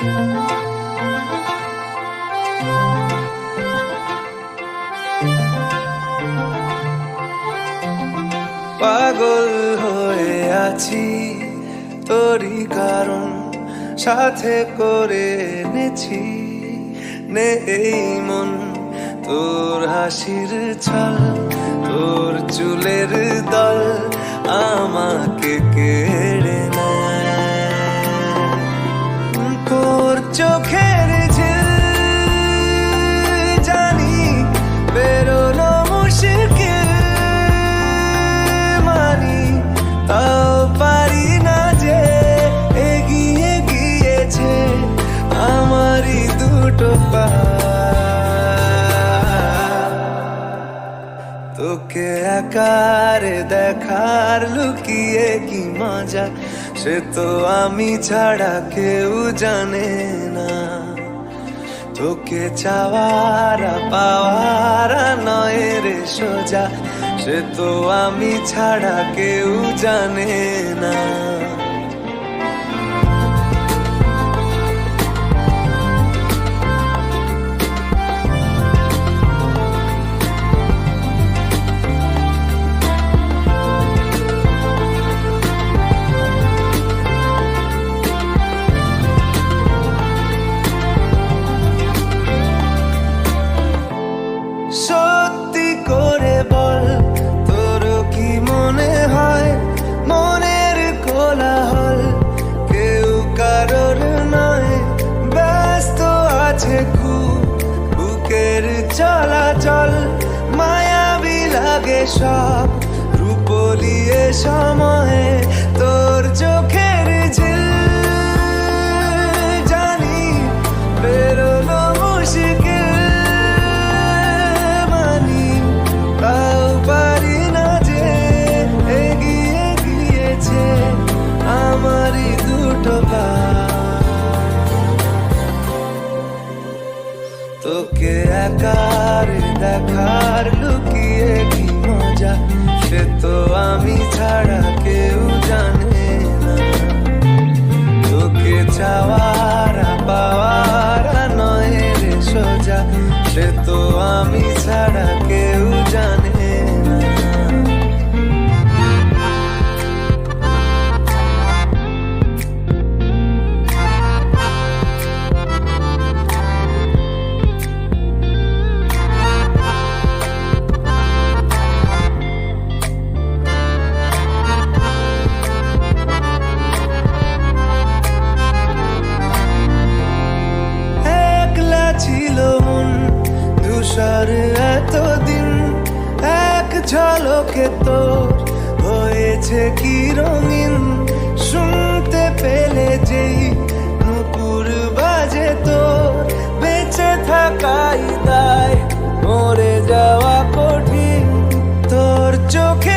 পাগল হয়ে আছি, তোরই কারণ সাথে করে নেছি নে এই মন, তোর হাসির ছল, তোর চুলের দল আমাকে কেড়ে নেয়। চোখের ঝিল জানি বেরোনো মুশকিল মানি, তাও পারি না যে এগিয়ে গিয়েছে আমারই দুটো পা। তোকে একার দেখার লুকিয়ে কি মজা সে তো আমি ছাড়া কেউ জানে না। তোকে চাওয়ার, পাওয়ার নয় রে সোজা। সে তো আমি ছাড়া কেউ জানে না। চলাচল মায়াবী লাগে সব। রূপলিয়ে সময়ে ঝলকে তোর, হয়েছে কি রঙিন? শুনতে পেলে যেই নুকুর বাজে তো বেঁচে থাকাই দায় মরে যাওয়া কঠিন। তোর চোখের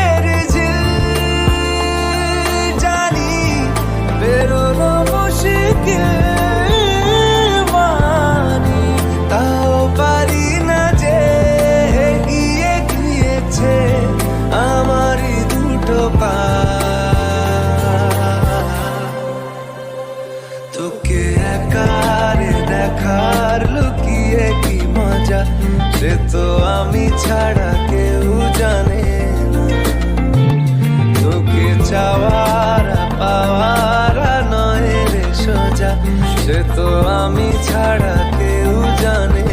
সে তো আমি ছাড়া কেউ জানে না। তোকে চাওয়ার, পাওয়ার নয় রে সোজা। সে তো আমি ছাড়া কেউ জানে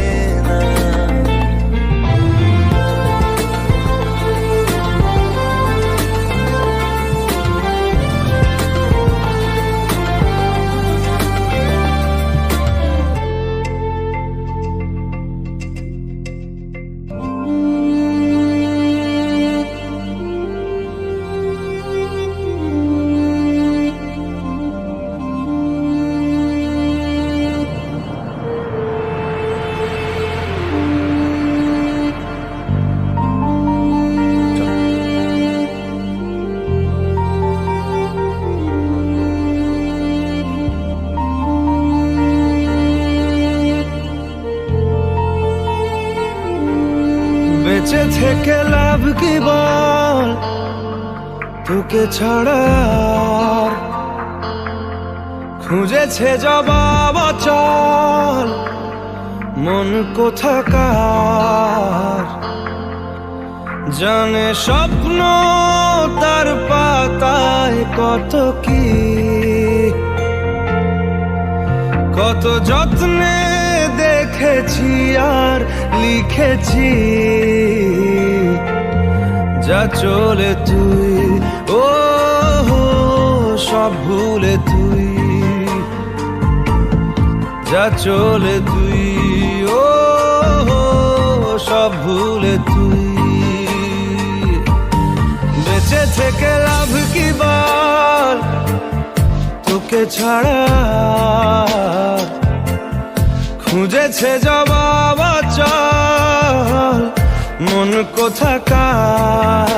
বেঁচে থেকে লাভ কি বল? তোকে ছাড়া খুঁজেছে জবাব চল মন কোথাকার? জানে স্বপ্ন তার পাতায় কত কি? কত যত্নে দেখেছি আর লিখেছি। যা চলে তুই, ও সব ভুলে তুই। যা চলে তুই, ও সব ভুলে তুই। বেঁচে থেকে লাভ কি বল তোকে ছাড়া খুঁজেছে জবাব চল মন কোথাকার?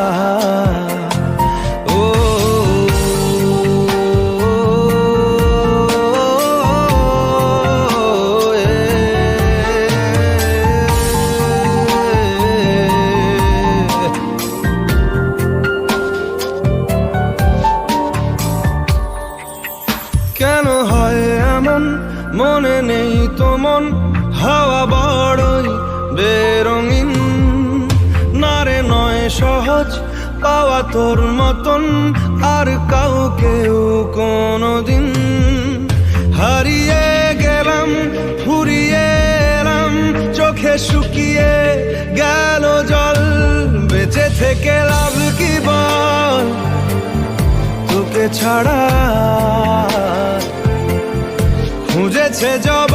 কেন হয় এমন মনে নেই তো মন, হাওয়া বড়ই বেরঙিন। নারে নয় সহজ পাওয়া তোর মতন, আর কাউকেও কোনোদিন। হারিয়ে গেলাম, ফুরিয়ে এলাম, চোখে শুকিয়ে গেল জল। বেঁচে থেকে লাভ কি বল? তোকে ছাড়া খুঁজেছে জবাব